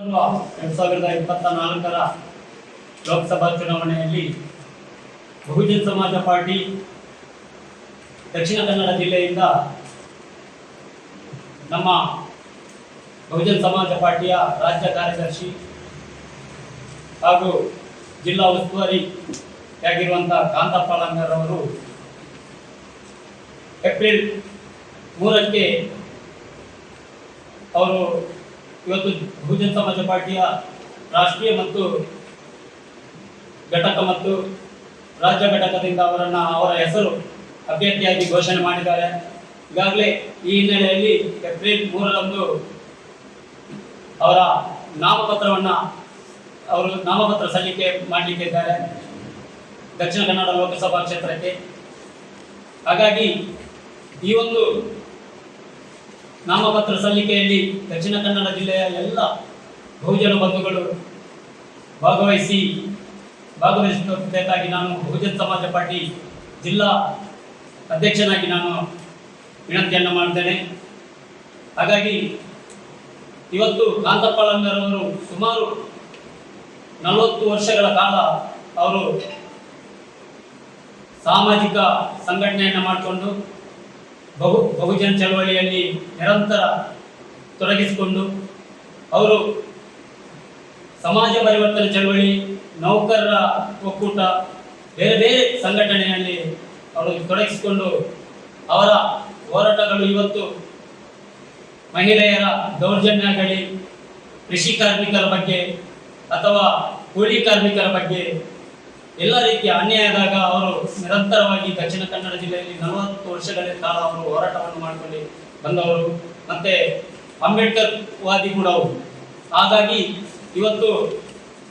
ಎರಡ್ ಸಾವಿರದ ಇಪ್ಪತ್ತ ನಾಲ್ಕರ ಲೋಕಸಭಾ ಚುನಾವಣೆಯಲ್ಲಿ ಬಹುಜನ್ ಸಮಾಜ ಪಾರ್ಟಿ ದಕ್ಷಿಣ ಕನ್ನಡ ಜಿಲ್ಲೆಯಿಂದ ನಮ್ಮ ಬಹುಜನ್ ಸಮಾಜ ಪಾರ್ಟಿಯ ರಾಜ್ಯ ಕಾರ್ಯದರ್ಶಿ ಹಾಗೂ ಜಿಲ್ಲಾ ಉಸ್ತುವಾರಿ ಆಗಿರುವಂಥ ಕಾಂತಪ್ಪ ಲಂಗರ್ ಅವರು ಏಪ್ರಿಲ್ ಮೂರಕ್ಕೆ ಅವರು ಇವತ್ತು ಬಹುಜನ್ ಸಮಾಜ ಪಾರ್ಟಿಯ ರಾಷ್ಟ್ರೀಯ ಮತ್ತು ಘಟಕ ಮತ್ತು ರಾಜ್ಯ ಘಟಕದಿಂದ ಅವರನ್ನ ಅವರ ಹೆಸರು ಅಭ್ಯರ್ಥಿಯಾಗಿ ಘೋಷಣೆ ಮಾಡಿದ್ದಾರೆ. ಈಗಾಗಲೇ ಈ ಹಿನ್ನೆಲೆಯಲ್ಲಿ ಏಪ್ರಿಲ್ ಮೂರರಂದು ಅವರ ನಾಮಪತ್ರವನ್ನು ಅವರು ನಾಮಪತ್ರ ಸಲ್ಲಿಕೆ ಮಾಡಲಿಕ್ಕೆ ಇದ್ದಾರೆ ದಕ್ಷಿಣ ಕನ್ನಡ ಲೋಕಸಭಾ ಕ್ಷೇತ್ರಕ್ಕೆ. ಹಾಗಾಗಿ ಈ ಒಂದು ನಾಮಪತ್ರ ಸಲ್ಲಿಕೆಯಲ್ಲಿ ದಕ್ಷಿಣ ಕನ್ನಡ ಜಿಲ್ಲೆಯ ಎಲ್ಲ ಬಹುಜನ ಬಂಧುಗಳು ಭಾಗವಹಿಸಿ ಭಾಗವಹಿಸಬೇಕಾಗಿ ನಾನು ಬಹುಜನ ಸಮಾಜ ಪಾರ್ಟಿ ಜಿಲ್ಲಾ ಅಧ್ಯಕ್ಷನಾಗಿ ನಾನು ವಿನಂತಿಯನ್ನು ಮಾಡ್ತೇನೆ. ಹಾಗಾಗಿ ಇವತ್ತು ಕಾಂತಪ್ಪಳಂಗರವರು ಸುಮಾರು ನಲವತ್ತು ವರ್ಷಗಳ ಕಾಲ ಅವರು ಸಾಮಾಜಿಕ ಸಂಘಟನೆಯನ್ನು ಮಾಡಿಕೊಂಡು ಬಹು, ಬಹುಜನ ಚಳವಳಿಯಲ್ಲಿ ನಿರಂತರ ತೊಡಗಿಸಿಕೊಂಡು ಅವರು ಸಮಾಜ ಪರಿವರ್ತನೆ ಚಳವಳಿ, ನೌಕರರ ಒಕ್ಕೂಟ, ಬೇರೆ ಬೇರೆ ಸಂಘಟನೆಯಲ್ಲಿ ಅವರು ತೊಡಗಿಸಿಕೊಂಡು ಅವರ ಹೋರಾಟಗಳು ಇವತ್ತು ಮಹಿಳೆಯರ ದೌರ್ಜನ್ಯಗಳಿ, ಕೃಷಿ ಕಾರ್ಮಿಕರ ಬಗ್ಗೆ ಅಥವಾ ಕೂಲಿ ಕಾರ್ಮಿಕರ ಬಗ್ಗೆ ಎಲ್ಲ ರೀತಿಯ ಅನ್ಯಾಯ ಆದಾಗ ಅವರು ನಿರಂತರವಾಗಿ ದಕ್ಷಿಣ ಕನ್ನಡ ಜಿಲ್ಲೆಯಲ್ಲಿ ನಲವತ್ತು ವರ್ಷಗಳ ಕಾಲ ಅವರು ಹೋರಾಟವನ್ನು ಮಾಡಿಕೊಂಡು ಬಂದವರು. ಮತ್ತೆ ಅಂಬೇಡ್ಕರ್ ವಾದಿ ಕೂಡ ಅವರು. ಹಾಗಾಗಿ ಇವತ್ತು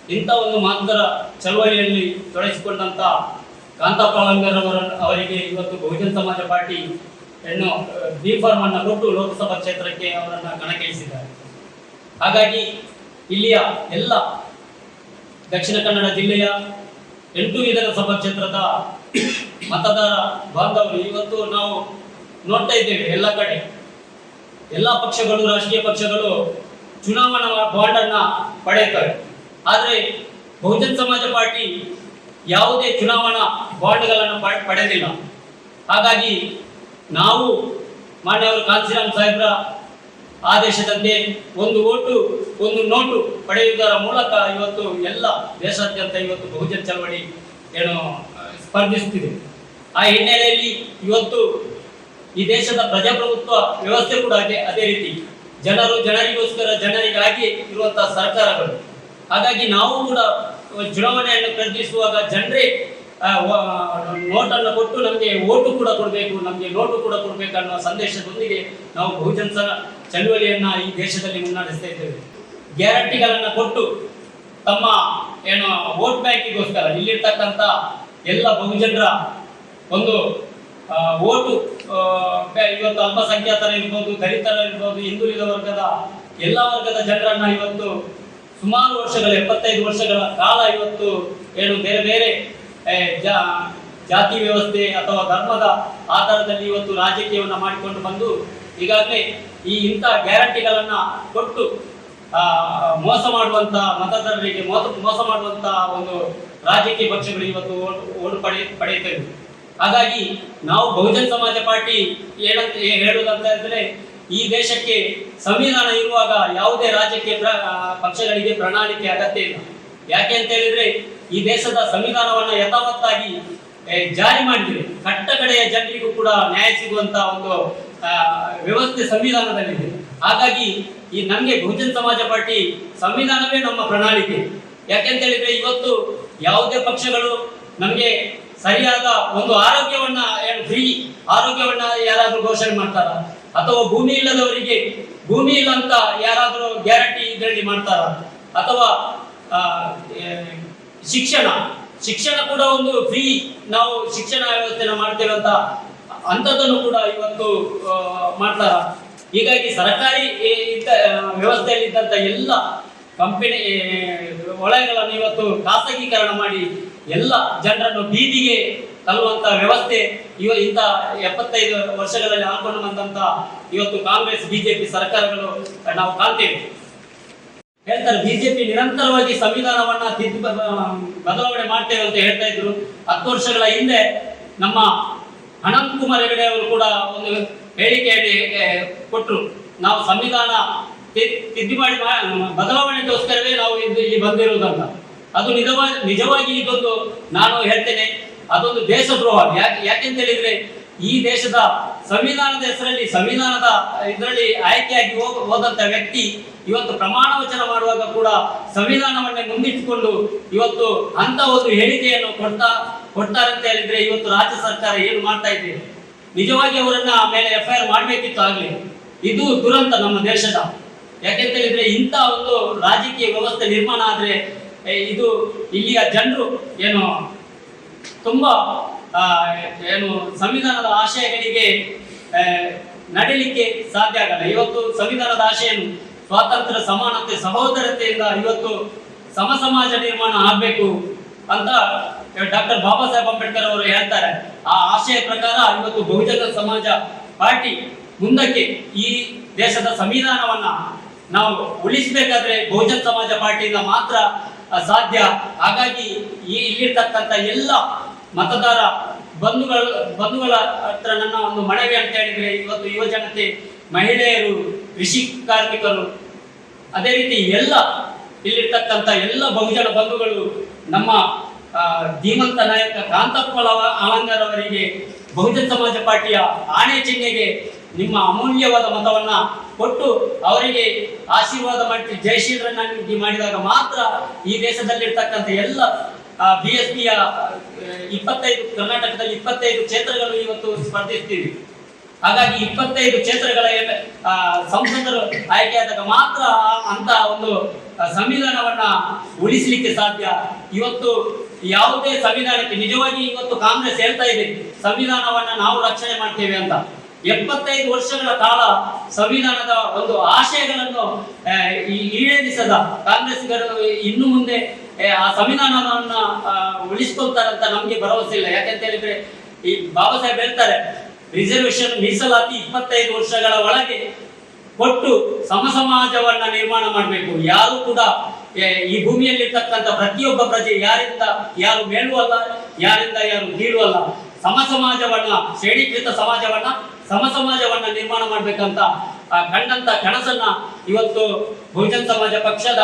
ಇಂಥ ಒಂದು ಮಾತ್ರ ಚಳವಳಿಯಲ್ಲಿ ತೊಡಗಿಸಿಕೊಂಡಂತ ಅವರ ಅವರಿಗೆ ಇವತ್ತು ಬಹುಜನ ಸಮಾಜ ಪಾರ್ಟಿ ಹೆಣ್ಣು ಬಿ ಫಾರ್ಮ್ ಅನ್ನು ಕೊಟ್ಟು ಲೋಕಸಭಾ ಕ್ಷೇತ್ರಕ್ಕೆ ಅವರನ್ನ ಕಣಕ್ಕಿಳಿಸಿದ್ದಾರೆ. ಹಾಗಾಗಿ ಇಲ್ಲಿಯ ಎಲ್ಲ ದಕ್ಷಿಣ ಕನ್ನಡ ಜಿಲ್ಲೆಯ ಎಂಟು ವಿಧಾನಸಭಾ ಕ್ಷೇತ್ರದ ಮತದಾರ ಬಾಂಧವರು ಇವತ್ತು ನಾವು ನೋಡ್ತಾ ಇದ್ದೇವೆ ಎಲ್ಲ ಕಡೆ. ಎಲ್ಲ ಪಕ್ಷಗಳು ರಾಷ್ಟ್ರೀಯ ಪಕ್ಷಗಳು ಚುನಾವಣಾ ಬಾಂಡ್ ಅನ್ನ ಪಡೆಯುತ್ತವೆ. ಆದರೆ ಬಹುಜನ್ ಸಮಾಜ ಪಾರ್ಟಿ ಯಾವುದೇ ಚುನಾವಣಾ ಬಾಂಡ್ಗಳನ್ನು ಪಡೆದಿಲ್ಲ. ಹಾಗಾಗಿ ನಾವು ಮಾನ್ಯವರು ಕಾಂತಿರಾಮ್ ಸಾಹೇಬ್ರ ಆದೇಶದಂತೆ ಒಂದು ಓಟು, ಒಂದು ನೋಟು ಪಡೆಯುವುದರ ಮೂಲಕ ಇವತ್ತು ಎಲ್ಲ ದೇಶಾದ್ಯಂತ ಇವತ್ತು ಬಹುಜನ ಚಳವಳಿ ಏನು ಸ್ಪರ್ಧಿಸುತ್ತಿದೆ. ಆ ಹಿನ್ನೆಲೆಯಲ್ಲಿ ಇವತ್ತು ಈ ದೇಶದ ಪ್ರಜಾಪ್ರಭುತ್ವ ವ್ಯವಸ್ಥೆ ಕೂಡ ಅದೇ ಅದೇ ರೀತಿ. ಜನರು ಜನರಿಗೋಸ್ಕರ ಜನರಿಗಾಗಿ ಇರುವಂತಹ ಸರ್ಕಾರಗಳು. ಹಾಗಾಗಿ ನಾವು ಕೂಡ ಚುನಾವಣೆಯನ್ನು ಪ್ರಕಟಿಸುವಾಗ ಜನರೇ ನೋಟನ್ನು ಕೊಟ್ಟು ನಮಗೆ ಓಟು ಕೂಡ ಕೊಡಬೇಕು, ನಮಗೆ ನೋಟು ಕೂಡ ಕೊಡಬೇಕು ಅನ್ನೋ ಸಂದೇಶದೊಂದಿಗೆ ನಾವು ಬಹುಜನ ಚಳುವಳಿಯನ್ನ ಈ ದೇಶದಲ್ಲಿ ಮುನ್ನಡೆಸ್ತಾ ಇದ್ದೇವೆ. ಗ್ಯಾರಂಟಿಗಳನ್ನ ಕೊಟ್ಟು ತಮ್ಮ ಏನು ವೋಟ್ ಬ್ಯಾಂಕಿಗೋಸ್ಕರ ಇಲ್ಲಿರ್ತಕ್ಕಂಥ ಎಲ್ಲ ಬಹುಜನರ ಒಂದು ಓಟು ಇವತ್ತು ಅಲ್ಪಸಂಖ್ಯಾತರ ಇರ್ಬೋದು, ದಲಿತರ ಇರ್ಬೋದು, ಹಿಂದುಳಿದ ವರ್ಗದ ಎಲ್ಲ ವರ್ಗದ ಜನರನ್ನ ಇವತ್ತು ಸುಮಾರು ವರ್ಷಗಳ, ಎಪ್ಪತ್ತೈದು ವರ್ಷಗಳ ಕಾಲ ಇವತ್ತು ಏನು ಬೇರೆ ಬೇರೆ ಜಾತಿ ವ್ಯವಸ್ಥೆ ಅಥವಾ ಧರ್ಮದ ಆಧಾರದಲ್ಲಿ ಇವತ್ತು ರಾಜಕೀಯವನ್ನು ಮಾಡಿಕೊಂಡು ಬಂದು ಈಗಾಗಲೇ ಈ ಇಂಥ ಗ್ಯಾರಂಟಿಗಳನ್ನು ಕೊಟ್ಟು ಮೋಸ ಮಾಡುವಂಥ ಮತದಾರರಿಗೆ ಮೋಸ ಮೋಸ ಮಾಡುವಂಥ ಒಂದು ರಾಜಕೀಯ ಪಕ್ಷಗಳು ಇವತ್ತು ಓಡು ಪಡೆ ಪಡೆಯುತ್ತವೆ ಹಾಗಾಗಿ ನಾವು ಬಹುಜನ ಸಮಾಜ ಪಾರ್ಟಿ ಏನಂತ ಹೇಳುವುದಂತ ಹೇಳಿದ್ರೆ ಈ ದೇಶಕ್ಕೆ ಸಂವಿಧಾನ ಇರುವಾಗ ಯಾವುದೇ ರಾಜಕೀಯ ಪಕ್ಷಗಳಿಗೆ ಪ್ರಣಾಳಿಕೆ ಅಗತ್ಯ ಇಲ್ಲ. ಯಾಕೆ ಅಂತ ಹೇಳಿದ್ರೆ, ಈ ದೇಶದ ಸಂವಿಧಾನವನ್ನ ಯಥಾವತ್ತಾಗಿ ಜಾರಿ ಮಾಡಿದ್ರೆ ಕಟ್ಟ ಕಡೆಯ ಜನರಿಗೂ ಕೂಡ ನ್ಯಾಯ ಸಿಗುವಂತ ಒಂದು ವ್ಯವಸ್ಥೆ ಸಂವಿಧಾನದಲ್ಲಿದೆ. ಹಾಗಾಗಿ ಈ ನಮಗೆ ಬಹುಜನ ಸಮಾಜ ಪಾರ್ಟಿ ಸಂವಿಧಾನವೇ ನಮ್ಮ ಪ್ರಣಾಳಿಕೆ. ಯಾಕೆಂತ ಹೇಳಿದ್ರೆ, ಇವತ್ತು ಯಾವುದೇ ಪಕ್ಷಗಳು ನಮಗೆ ಸರಿಯಾದ ಒಂದು ಆರೋಗ್ಯವನ್ನ ಫ್ರೀ ಆರೋಗ್ಯವನ್ನ ಯಾರಾದ್ರೂ ಘೋಷಣೆ ಮಾಡ್ತಾರ? ಅಥವಾ ಭೂಮಿ ಇಲ್ಲದವರಿಗೆ ಭೂಮಿ ಇಲ್ಲ ಅಂತ ಯಾರಾದ್ರೂ ಗ್ಯಾರಂಟಿ ಇದರಲ್ಲಿ ಮಾಡ್ತಾರ? ಅಥವಾ ಶಿಕ್ಷಣ. ಶಿಕ್ಷಣ ಕೂಡ ಒಂದು ಫ್ರೀ ನಾವು ಶಿಕ್ಷಣ ವ್ಯವಸ್ಥೆನ ಮಾಡ್ತೇವೆ ಅಂಥದ್ದನ್ನು ಕೂಡ ಇವತ್ತು ಮಾಡ್ತಾರ. ಹೀಗಾಗಿ ಸರ್ಕಾರಿ ಇದ್ದ ವ್ಯವಸ್ಥೆಯಲ್ಲಿ ಇದ್ದಂತ ಎಲ್ಲ ಕಂಪನಿ ವಲಯಗಳನ್ನು ಇವತ್ತು ಖಾಸಗೀಕರಣ ಮಾಡಿ ಎಲ್ಲ ಜನರನ್ನು ಬೀದಿಗೆ ತಲುವಂತ ವ್ಯವಸ್ಥೆ ಇವ ಇಂಥ ಎಪ್ಪತ್ತೈದು ವರ್ಷಗಳಲ್ಲಿ ಹಾಕೊಂಡು ಬಂದಂತ ಇವತ್ತು ಕಾಂಗ್ರೆಸ್, ಬಿಜೆಪಿ ಸರ್ಕಾರಗಳು ನಾವು ಕಾಣ್ತೇವೆ. ಹೇಳ್ತಾರೆ, ಬಿಜೆಪಿ ನಿರಂತರವಾಗಿ ಸಂವಿಧಾನವನ್ನ ತಿದ್ದು ಬದಲಾವಣೆ ಮಾಡ್ತೇವೆ ಅಂತ ಹೇಳ್ತಾ ಇದ್ರು. ಹತ್ತು ವರ್ಷಗಳ ಹಿಂದೆ ನಮ್ಮ ಅನಂತ್ ಕುಮಾರ್ ಹೆಗಡೆ ಅವರು ಕೂಡ ಒಂದು ಹೇಳಿಕೆಯಲ್ಲಿ ಕೊಟ್ಟರು ನಾವು ಸಂವಿಧಾನ ತಿದ್ದು ಮಾಡಿ ಬದಲಾವಣೆಗೋಸ್ಕರವೇ ನಾವು ಇಲ್ಲಿ ಬಂದಿರುವುದಂತ ಅದು ನಿಜವಾಗಿ ನಿಜವಾಗಿ ಇದೊಂದು ನಾನು ಹೇಳ್ತೇನೆ. ಅದೊಂದು ದೇಶದ್ರೋಹ. ಯಾಕೆ, ಯಾಕೆಂತ ಹೇಳಿದ್ರೆ ಈ ದೇಶದ ಸಂವಿಧಾನದ ಹೆಸರಲ್ಲಿ, ಸಂವಿಧಾನದ ಇದರಲ್ಲಿ ಆಯ್ಕೆಯಾಗಿ ಹೋದಂತ ವ್ಯಕ್ತಿ ಇವತ್ತು ಪ್ರಮಾಣ ವಚನ ಮಾಡುವಾಗ ಕೂಡ ಸಂವಿಧಾನವನ್ನೇ ಮುಂದಿಟ್ಟುಕೊಂಡು ಇವತ್ತು ಅಂತ ಒಂದು ಹೇಳಿಕೆಯನ್ನು ಕೊಡ್ತಾ ಕೊಡ್ತಾರೆ ಅಂತ ಹೇಳಿದ್ರೆ ಇವತ್ತು ರಾಜ್ಯ ಸರ್ಕಾರ ಏನು ಮಾಡ್ತಾ ಇದೆ? ನಿಜವಾಗಿ ಅವರನ್ನ ಮೇಲೆ ಎಫ್ ಐ ಆರ್ ಮಾಡಬೇಕಿತ್ತು ಆಗ್ಲಿ. ಇದು ದುರಂತ ನಮ್ಮ ದೇಶದ. ಯಾಕೆಂತ ಹೇಳಿದ್ರೆ ಇಂಥ ಒಂದು ರಾಜಕೀಯ ವ್ಯವಸ್ಥೆ ನಿರ್ಮಾಣ ಆದ್ರೆ ಇದು ಇಲ್ಲಿಯ ಜನರು ಏನು ತುಂಬಾ ಏನು ಸಂವಿಧಾನದ ಆಶಯಗಳಿಗೆ ನಡೀಲಿಕ್ಕೆ ಸಾಧ್ಯ ಆಗಲ್ಲ. ಇವತ್ತು ಸಂವಿಧಾನದ ಆಶಯನು ಸ್ವಾತಂತ್ರ್ಯ, ಸಮಾನತೆ, ಸಹೋದರತೆಯಿಂದ ಇವತ್ತು ಸಮ ಸಮಾಜ ನಿರ್ಮಾಣ ಆಗಬೇಕು ಅಂತ ಡಾಕ್ಟರ್ ಬಾಬಾ ಸಾಹೇಬ್ ಅಂಬೇಡ್ಕರ್ ಅವರು ಹೇಳ್ತಾರೆ. ಆ ಆಶಯ ಪ್ರಕಾರ ಇವತ್ತು ಬಹುಜನ ಸಮಾಜ ಪಾರ್ಟಿ ಮುಂದಕ್ಕೆ ಈ ದೇಶದ ಸಂವಿಧಾನವನ್ನ ನಾವು ಉಳಿಸಬೇಕಾದ್ರೆ ಬಹುಜನ ಸಮಾಜ ಪಾರ್ಟಿಯಿಂದ ಮಾತ್ರ ಸಾಧ್ಯ. ಹಾಗಾಗಿ ಈ ಇಲ್ಲಿರ್ತಕ್ಕಂಥ ಎಲ್ಲ ಮತದಾರ ಬಂಧುಗಳು, ಬಂಧುಗಳ ಹತ್ರ ನನ್ನ ಒಂದು ಮನವಿ ಅಂತ ಹೇಳಿದ್ರೆ ಇವತ್ತು ಯುವ ಜನತೆ, ಮಹಿಳೆಯರು, ಕೃಷಿ ಕಾರ್ಮಿಕರು, ಅದೇ ರೀತಿ ಎಲ್ಲ ಇಲ್ಲಿರ್ತಕ್ಕಂಥ ಎಲ್ಲ ಬಹುಜನ ಬಂಧುಗಳು ನಮ್ಮ ಧೀಮಂತ ನಾಯಕ ಕಾಂತಪ್ಪ ಅಲಂಗಾರ್ ಅವರಿಗೆ ಬಹುಜನ ಸಮಾಜ ಪಾರ್ಟಿಯ ಆಣೆ ಚಿಹ್ನೆಗೆ ನಿಮ್ಮ ಅಮೂಲ್ಯವಾದ ಮತವನ್ನ ಕೊಟ್ಟು ಅವರಿಗೆ ಆಶೀರ್ವಾದ ಮಾಡಿ ಜಯಶೀಲರನ್ನಾಗಿ ಮಾಡಿದಾಗ ಮಾತ್ರ ಈ ದೇಶದಲ್ಲಿರ್ತಕ್ಕಂಥ ಎಲ್ಲ ಬಿ ಎಸ್ ಪಿಯ ಇಪ್ಪತ್ತೈದು, ಕರ್ನಾಟಕದಲ್ಲಿ ಇಪ್ಪತ್ತೈದು ಕ್ಷೇತ್ರಗಳು ಇವತ್ತು ಸ್ಪರ್ಧಿಸ್ತೀವಿ. ಹಾಗಾಗಿ ಇಪ್ಪತ್ತೈದು ಕ್ಷೇತ್ರಗಳ ಸಂಸದರು ಆಯ್ಕೆಯಾದಾಗ ಮಾತ್ರ ಅಂತ ಒಂದು ಸಂವಿಧಾನವನ್ನ ಉಳಿಸಲಿಕ್ಕೆ ಸಾಧ್ಯ. ಇವತ್ತು ಯಾವುದೇ ಸಂವಿಧಾನಕ್ಕೆ, ನಿಜವಾಗಿ ಇವತ್ತು ಕಾಂಗ್ರೆಸ್ ಹೇಳ್ತಾ ಇದೆ, ಸಂವಿಧಾನವನ್ನ ನಾವು ರಕ್ಷಣೆ ಮಾಡ್ತೇವೆ ಅಂತ. ಎಪ್ಪತ್ತೈದು ವರ್ಷಗಳ ಕಾಲ ಸಂವಿಧಾನದ ಒಂದು ಆಶಯಗಳನ್ನು ಈಡೇರಿಸದ ಕಾಂಗ್ರೆಸ್ಗರು ಇನ್ನು ಮುಂದೆ ಆ, ಸಂವಿಧಾನವನ್ನ ಉಳಿಸ್ಕೊಳ್ತಾರಂತ ನಮ್ಗೆ ಭರವಸೆ ಇಲ್ಲ. ಯಾಕಂತ ಹೇಳಿದ್ರೆ ಈ ಬಾಬಾ ಸಾಹೇಬ್ ಹೇಳ್ತಾರೆ ರಿಸರ್ವೇಶನ್ ಮೀಸಲಾತಿ ಇಪ್ಪತ್ತೈದು ವರ್ಷಗಳ ಒಳಗೆ ಕೊಟ್ಟು ಸಮ ಸಮಾಜವನ್ನ ನಿರ್ಮಾಣ ಮಾಡಬೇಕು. ಯಾರು ಕೂಡ ಈ ಭೂಮಿಯಲ್ಲಿ ಭೂಮಿಯಲ್ಲಿರ್ತಕ್ಕಂಥ ಪ್ರತಿಯೊಬ್ಬ ಪ್ರಜೆ ಯಾರಿಂದ ಯಾರು ಮೇಲುವಲ್ಲ ಯಾರಿಂದ ಯಾರು ಕೀಳು ಅಲ್ಲ ಸಮ ಸಮಾಜವನ್ನ ಶ್ರೇಣೀಕೃತ ಸಮಾಜವನ್ನ ಸಮ ಸಮಾಜವನ್ನ ನಿರ್ಮಾಣ ಮಾಡ್ಬೇಕಂತ ಆ, ಕಂಡಂತ ಕನಸನ್ನ ಇವತ್ತು ಬಹುಜನ ಸಮಾಜ ಪಕ್ಷದ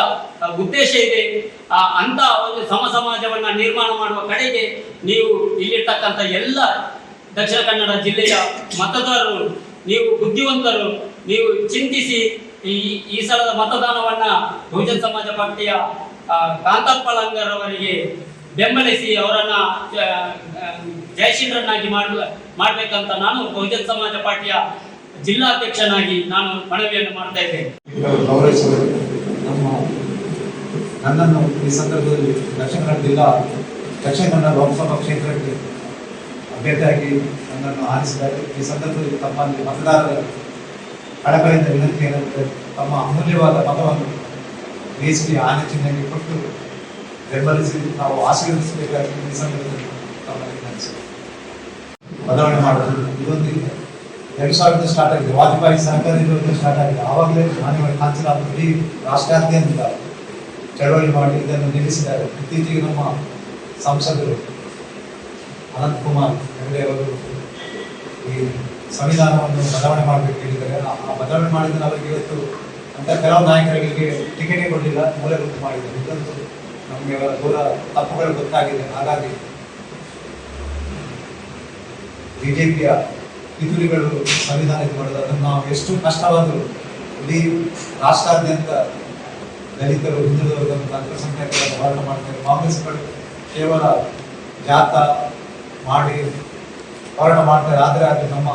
ಉದ್ದೇಶ ಇದೆ. ಆ, ಅಂತ ಒಂದು ಸಮ ಸಮಾಜವನ್ನ ನಿರ್ಮಾಣ ಮಾಡುವ ಕಡೆಗೆ ನೀವು ಇಲ್ಲಿರ್ತಕ್ಕಂಥ ಎಲ್ಲ ದಕ್ಷಿಣ ಕನ್ನಡ ಜಿಲ್ಲೆಯ ಮತದಾರರು ನೀವು ಬುದ್ಧಿವಂತರು ನೀವು ಚಿಂತಿಸಿ ಈ ಈ ಸಲದ ಮತದಾನವನ್ನ ಬಹುಜನ ಸಮಾಜ ಆ, ಕಾಂತಪ್ಪ ಅವರಿಗೆ ಬೆಂಬಲಿಸಿ ಅವರನ್ನ ಜಯಶೀಲರನ್ನಾಗಿ ಮಾಡ್ಬೇಕಂತ ನಾನು ಬಹುಜನ ಸಮಾಜ ಪಾರ್ಟಿಯ ಜಿಲ್ಲಾಧ್ಯಕ್ಷನಾಗಿ ನಾನು ಮನವಿಯನ್ನು ಮಾಡ್ತಾ ಇದ್ದೇನೆ. ನಮ್ಮ ನನ್ನನ್ನು ಈ ಸಂದರ್ಭದಲ್ಲಿ ದಕ್ಷಿಣ ಕನ್ನಡ ಜಿಲ್ಲಾ ದಕ್ಷಿಣ ಕನ್ನಡ ಲೋಕಸಭಾ ಕ್ಷೇತ್ರಕ್ಕೆ ಅಭ್ಯರ್ಥಿಯಾಗಿ ನನ್ನನ್ನು ಆರಿಸಿದ್ದಾರೆ. ಈ ಸಂದರ್ಭದಲ್ಲಿ ತಮ್ಮಲ್ಲಿ ಮತದಾರರ ಕಳಕಳಿಯಿಂದ ವಿನಂತಿ ಏನಂದರೆ ತಮ್ಮ ಅಮೂಲ್ಯವಾದ ಮತವನ್ನು ಬಿ ಎಸ್ ಪಿ ಆನೆ ಚಿಹ್ನೆಗೆ ಕೊಟ್ಟು ಬೆಂಬಲಿಸಿ ನಾವು ಆಶೀರ್ವದಿಸಬೇಕಾಗಿ ಈ ಸಂದರ್ಭದಲ್ಲಿ ತಮ್ಮಲ್ಲಿ ಬದಲಾವಣೆ ಮಾಡೋದು ಇದೊಂದು ಎರಡು ಸಾವಿರದ ಸ್ಟಾರ್ಟ್ ಆಗಿದೆ. ವಾಜಪೇಯಿ ಸರ್ಕಾರ ಯೋಜನೆ ಸ್ಟಾರ್ಟ್ ಆಗಿದೆ. ಆವಾಗಲೇ ಮಾನ್ಯ ಕಾಂಚನ ಇಡೀ ರಾಷ್ಟ್ರಾದ್ಯಂತ ಚಳವಳಿ ಮಾಡಿ ಇದನ್ನು ನಿಲ್ಲಿಸಿದ್ದಾರೆ. ಇತ್ತೀಚೆಗೆ ನಮ್ಮ ಸಂಸದರು ಅನಂತಕುಮಾರ್ ಹೆಗಡೆ ಅವರು ಈ ಸಂವಿಧಾನವನ್ನು ಬದಲಾವಣೆ ಮಾಡಬೇಕು ಹೇಳಿದ್ದಾರೆ. ಆ ಬದಲಾವಣೆ ಮಾಡಿದ್ರೆ ಅವರಿಗೆ ಇವತ್ತು ಅಂತ ಕೆಲವು ನಾಯಕರಿಗೆ ಟಿಕೆಟೇ ಕೊಡಲಿಲ್ಲ. ಮೂಲೆ ಗೊತ್ತು ಮಾಡಿದ್ದಾರೆ. ಇದಂತೂ ನಮಗೆ ದೂರ ತಪ್ಪುಗಳು ಗೊತ್ತಾಗಿದೆ. ಹಾಗಾಗಿ ಬಿಜೆಪಿಯ ಪಿತೂರಿಗಳು ಸಂವಿಧಾನಕ್ಕೆ ಇದು ಅದನ್ನು ನಾವು ಎಷ್ಟು ಕಷ್ಟವಾದರೂ ಇಡೀ ರಾಷ್ಟ್ರಾದ್ಯಂತ ದಲಿತರು ಹಿಂದುಳಿದವರು ಅಲ್ಪಸಂಖ್ಯಾತರನ್ನು ಹೋರಾಟ ಮಾಡ್ತಾರೆ ಕಾಂಗ್ರೆಸ್ಗಳು ಕೇವಲ ಜಾತ ಮಾಡಿ ಹೋರಾಟ ಮಾಡ್ತಾರೆ ಆದರೆ ಅದು ನಮ್ಮ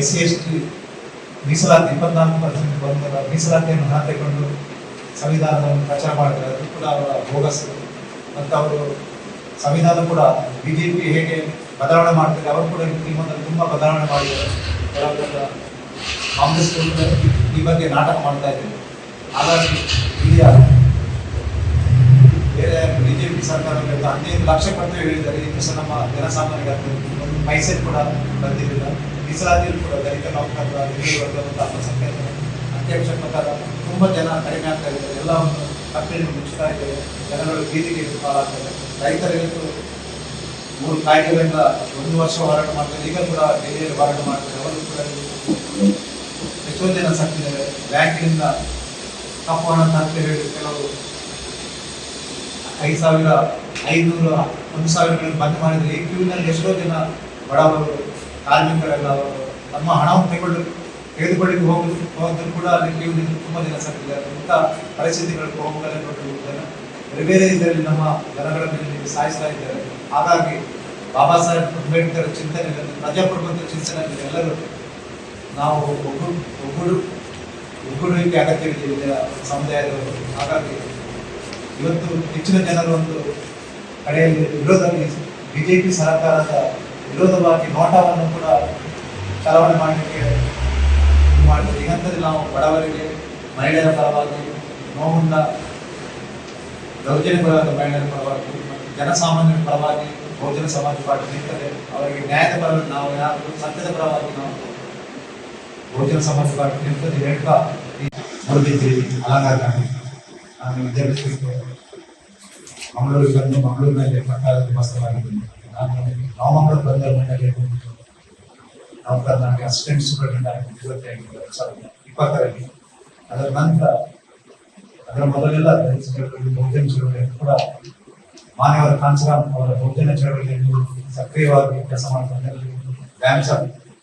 ಎಸ್ ಸಿ ಎಸ್ ಟಿ ಮೀಸಲಾತಿ, ಇಪ್ಪತ್ನಾಲ್ಕು ಪರ್ಸೆಂಟ್ ಬಂದಾಗ ಮೀಸಲಾತಿಯನ್ನು ಹಾಕಿಕೊಂಡು ಸಂವಿಧಾನವನ್ನು ಪ್ರಚಾರ ಮಾಡ್ತಾರೆ ಅದು ಕೂಡ ಅವರ ಬೋಗಸ್. ಮತ್ತು ಅವರು ಸಂವಿಧಾನ ಕೂಡ ಬಿ ಜೆ ಪಿ ಹೇಗೆ ಬದಲಾವಣೆ ಮಾಡ್ತಾರೆ. ಅವರು ಕೂಡ ಈ ಮೊದಲು ತುಂಬ ಬದಲಾವಣೆ ಮಾಡಿದ್ದಾರೆ. ಕಾಂಗ್ರೆಸ್ ಈ- ಬಗ್ಗೆ ನಾಟಕ ಮಾಡ್ತಾ ಇದ್ದೇವೆ ಹಾಗಾಗಿ ಇಲ್ಲಿಯ ಬೇರೆ ಪಿ ಸರ್ಕಾರ ಹದಿನೈದು ಲಕ್ಷ ಕೊಡ್ತೇವೆ ಹೇಳಿದ್ದಾರೆ. ಈ ದಿವಸ ನಮ್ಮ ಜನಸಾಮಾನ್ಯರಿಗೆ ಒಂದು ಪೈಸೆ ಕೂಡ ಬಂದಿರಲಿಲ್ಲ ಮೀಸಲಾತಿಯಲ್ಲಿ ಕೂಡ ದಲಿತ ನೌಕರರ ಹಿರಿಯ ವರ್ಗದ ಅಂಕಿಅಂಶ ಪ್ರಕಾರ ತುಂಬ ಜನ ಕಡಿಮೆ ಆಗ್ತಾ ಇದ್ದಾರೆ. ಎಲ್ಲವನ್ನು ಕಂಪನಿ ಮುಚ್ಚುತ್ತಾ ಇದ್ದಾರೆ. ಜನಗಳು ಬೀದಿಗೆ ಪಾಲಾಗ್ತಾರೆ ರೈತರಿಗಂತೂ ಮೂರು ಕಾಯ್ದೆಗಳಿಂದ ಒಂದು ವರ್ಷ ಹೋರಾಟ ಮಾಡ್ತಾರೆ. ಈಗ ಕೂಡ ಡೆಲ್ಲಿಯಲ್ಲಿ ಹೋರಾಟ ಮಾಡ್ತಾರೆ. ಅವರು ಕೂಡ ಎಷ್ಟೋ ಜನ ಸತ್ತಿದ್ದಾರೆ. ಬ್ಯಾಂಕಿನಿಂದ ಕಪ್ಪು ಹಣ ಅಂತ ಹೇಳಿ ಕೆಲವು ಐದು ಸಾವಿರ ಐನೂರು ಒಂದು ಸಾವಿರಗಳನ್ನು ಬಂದ್ ಮಾಡಿದರೆ ಈ ಕ್ಯೂನಲ್ಲಿ ಎಷ್ಟೋ ಜನ ಬಡವರು, ಕಾರ್ಮಿಕರೆಲ್ಲ ತಮ್ಮ ಹಣವನ್ನು ತೆಗೆದು ತೆಗೆದುಕೊಳ್ಳಿಕ್ಕೆ ಹೋಗಿದ್ರು ಕೂಡ ಅಲ್ಲಿ ಕ್ಯೂನಲ್ಲಿ ತುಂಬ ಜನ ಸತ್ತಿದ್ದಾರೆ. ಇಂಥ ಪರಿಸ್ಥಿತಿಗಳಿಗೆ ಹೋಗಲೇ ನೋಡಿರುವುದನ್ನು ಬೇರೆ ಇದರಲ್ಲಿ ನಮ್ಮ ಜನಗಳ ಮೇಲೆ ನೀವು ಸಾಯಿಸ್ತಾ ಇದ್ದಾರೆ. ಹಾಗಾಗಿ ಬಾಬಾ ಸಾಹೇಬ್ ಅಂಬೇಡ್ಕರ್ ಚಿಂತನೆಯಲ್ಲಿ ಪ್ರಜಾಪ್ರಭುತ್ವ ಚಿಂತನೆಯಲ್ಲಿ ಎಲ್ಲರೂ ನಾವು ಒಗ್ಗೂಡು ಒಗ್ಗೂಡು, ಒಗ್ಗೂಡುವಿಕೆ ಅಗತ್ಯವಿದೆ ಇಲ್ಲಿಯ ಸಮುದಾಯದವರು. ಹಾಗಾಗಿ ಇವತ್ತು ಹೆಚ್ಚಿನ ಜನರು ಒಂದು ಕಡೆಯಲ್ಲಿ ವಿರೋಧ ಬಿಜೆಪಿ ಸರ್ಕಾರದ ವಿರೋಧವಾಗಿ ನೋಟವನ್ನು ಕೂಡ ಚಲಾವಣೆ ಮಾಡಲಿಕ್ಕೆ ಮಾಡಿದ್ರು ಈಗಂತಲ್ಲಿ ನಾವು ಬಡವರಿಗೆ, ಮಹಿಳೆಯರ ಪರವಾಗಿ ನೋವುಂಡ ಪರವಾದ ಮಹಿಳೆಯರ ಪರವಾಗಿ, ಜನಸಾಮಾನ್ಯರ ಪರವಾಗಿ, ಬಹುಜನ ಸಮಾಜ ಪಾರ್ಟಿ ನಿಂತರೆ, ಅವರಿಗೆ ನ್ಯಾಯದ ಪರವಾಗಿ ನಾವು ಯಾರು, ಸತ್ಯದ ಪರವಾಗಿ ನಾವು ಬಹುಜನ ಸಮಾಜ ಪಾರ್ಟಿ ನಿಂತದೆ ಹೇಳ್ತಾ ಮೂಡಬಿದ್ರಿ ಅಲಂಕಾರ ನಾನು ವಿದ್ಯಾಭ್ಯಾಸಕ್ಕೆ ಮಂಗಳೂರಿಗೆ ಬಂದು ಮಂಗಳೂರಿನಲ್ಲಿ ಪ್ರಕಾರದ ವಾಸ್ತವಾಗಿದ್ದೀನಿ ನಾನು ನಾವು ಮಂಗಳೂರು ಬಂದ ಮನೆಯಲ್ಲಿ ನಾವು ನನಗೆ ಅಸಿಸ್ಟೆಂಟ್ ಸೂಪರಿಂಟೆಂಡೆಂಟ್ ಆಗಿ ಇವತ್ತೇ ಆಗಿದ್ದು ಇಪ್ಪತ್ತರಲ್ಲಿ. ಅದರ ನಂತರ ಅದರ ಮೊದಲೆಲ್ಲ ದಲಿತ ಚಳವಳಿ ಬಹುಜನ ಚಳವಳಿ ಕೂಡ ಮಾನ್ಯವರ ಕಾಂಚರಾಮ್ ಅವರ ಬಹುಜನ ಚಳವಳಿಯಲ್ಲಿ ಸಕ್ರಿಯವಾಗಿ ಕೆಲಸ ಮಾಡ್ತಾರೆ. ಬ್ಯಾಮ್ಸ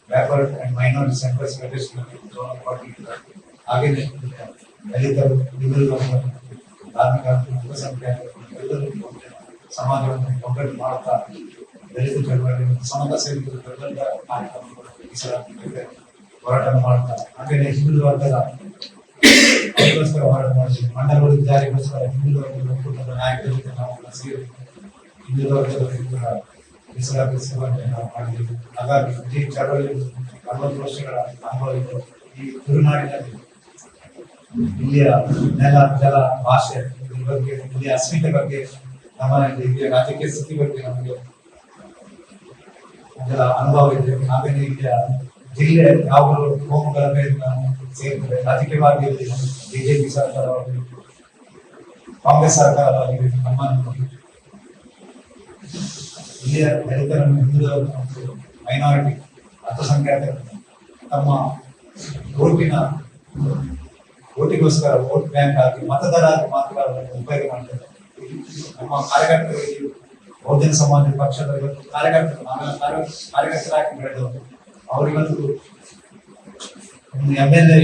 backward and minority centres federation ಹಾಗೆಯೇ ದಲಿತರು ಧಾರ್ಮಿಕ ಅಲ್ಪಸಂಖ್ಯಾತರು ಎಲ್ಲರೂ ಸಮಾಜವನ್ನು ಒಗ್ಗಟ್ಟು ಮಾಡುತ್ತಾ ದಲಿತ ಚಳವಳಿ ಸಮಾಜ ದೊಡ್ಡ ಕಾರ್ಯಕ್ರಮಗಳು ಹೋರಾಟ ಮಾಡ್ತಾ ಹಾಗೆಯೇ ಹಿಂದುಳಿದ ವರ್ಗದ ಹೋರಾಟ ಮಾಡಿದ್ವಿ ಮಂಡಲಗಳು ನಾಯಕರ ನಾವು ಸೇರಿ ಹಿಂದುಳಿದ ನಾವು ಮಾಡಿದ್ದೀವಿ ಹಾಗಾಗಿ ಚಳವಳಿ ಅರವತ್ತು ವರ್ಷಗಳ ಅನುಭವ ಈ ತುಳುನಾಡಿನಲ್ಲಿ ಇಲ್ಲಿಯ ನೆಲ ಜಲ ಭಾಷೆ ಬಗ್ಗೆ ಇಲ್ಲಿಯ ಅಸ್ಮಿತೆ ಬಗ್ಗೆ ನಮ್ಮಲ್ಲಿ ಇಲ್ಲಿಯ ರಾಜಕೀಯ ಸ್ಥಿತಿ ಬಗ್ಗೆ ನಮಗೆ ಅನುಭವ ಇದೆ ಇಲ್ಲಿಯ ಜಿಲ್ಲೆ ಯಾವ ಕೋಮುಗಳ ಮೇಲೆ ಸೇರ್ತದೆ ರಾಜಕೀಯವಾಗಿ ಬಿಜೆಪಿ ಸರ್ಕಾರವಾಗಿ ಕಾಂಗ್ರೆಸ್ ಸರ್ಕಾರವಾಗಿ ಇಲ್ಲಿಯ ದಲಿತರನ್ನು ಮತ್ತು ಮೈನಾರಿಟಿ ಅಲ್ಪಸಂಖ್ಯಾತರು ತಮ್ಮ ಓಟಿನ ಓಟಿಗೋಸ್ಕರ ವೋಟ್ ಬ್ಯಾಂಕ್ ಆಗಿ ಮತದಾರ ಆಗಿ ಮಾತ್ರ ಉಪಯೋಗ ಮಾಡ್ತಾರೆ. ನಮ್ಮ ಕಾರ್ಯಕರ್ತರಿಗೆ ಬಹುಜನ ಸಮಾಜ ಪಕ್ಷದ ಕಾರ್ಯಕರ್ತರು ಕಾರ್ಯಕರ್ತರಾಗಿ ಬೆಳೆದವರು ಅವರಿವತ್ತು ಒಂದು ಎಂ ಎಲ್ ಎ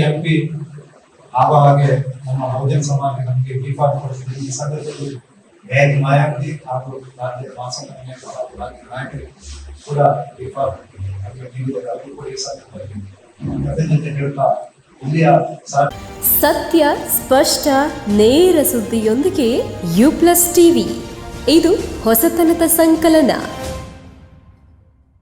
ನಮ್ಮ ಸಮಾಜ ನಮಗೆ ಡಿಫಾಲ್ಟ್ ಕೊಡಿಸಿದ್ರು ಸಂದರ್ಭದಲ್ಲಿ ಮಾಯಾವತಿ ಹಾಗೂ ಕೂಡ ಡಿಫಾಲ್ಟ್ ಹೇಳ್ತಾ ಇಲ್ಲಿಯ ಸತ್ಯ, ಸ್ಪಷ್ಟ, ನೇರ ಸುದ್ದಿಯೊಂದಿಗೆ ಯು ಪ್ಲಸ್ ಟಿವಿ ಇದು ಹೊಸತನದ ಸಂಕಲನ.